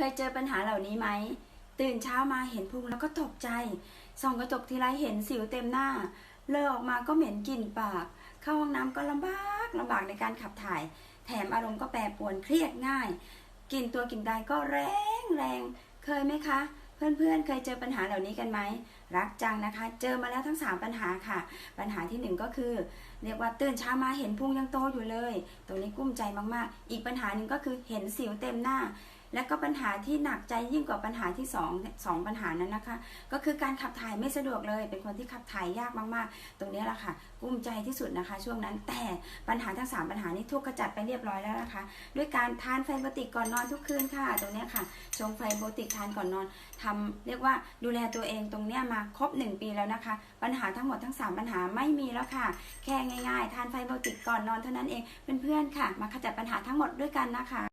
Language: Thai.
เคยเจอปัญหาเหล่านี้ไหม ตื่นเช้ามาเห็นพุงแล้วก็ตกใจ ส่องกระจกทีไรเห็นสิวเต็มหน้า เลอะออกมาก็เหม็นกลิ่นปาก เข้าห้องน้ำก็ลำบากลำบากในการขับถ่าย แถมอารมณ์ก็แปรปรวนเครียดง่ายกลิ่นตัวกลิ่นกายก็แรงแรง เคยไหมคะ เพื่อนๆเคยเจอปัญหาเหล่านี้กันไหม รักจังนะคะ เจอมาแล้วทั้ง 3 ปัญหาค่ะ ปัญหาที่ 1 ก็คือเรียกว่าตื่นเช้ามาเห็นพุงยังโตอยู่เลย ตรงนี้กุ้มใจมากๆ อีกปัญหาหนึ่งก็คือเห็นสิวเต็มหน้า และก็ปัญหาที่หนักใจยิ่งกว่าปัญหาที่สองสองปัญหานั้นนะคะ ก็คือการขับถ่ายไม่สะดวกเลย เป็นคนที่ขับถ่ายยากมากๆ ตรงนี้แหละค่ะกุ้มใจที่สุดนะคะ ช่วงนั้นแต่ปัญหาทั้ง 3 ปัญหานี้ถูกกระจัดไปเรียบร้อยแล้วนะคะ ด้วยการทานไฟโบติกก่อนนอนทุกคืนค่ะ ตรงนี้ค่ะชงไฟโบติกทานก่อนนอนทำเรียกว่าดูแลตัวเองตรงนี้มาครบ 1 ปีแล้วนะคะ ปัญหาทั้งหมดทั้ง 3 ปัญหาไม่มีแล้วค่ะ แค่ง่าย ๆ ทานไฟโบติกก่อนนอนเท่านั้นเองเพื่อนๆค่ะ มาขจัดปัญหาทั้งหมดด้วยกันนะคะ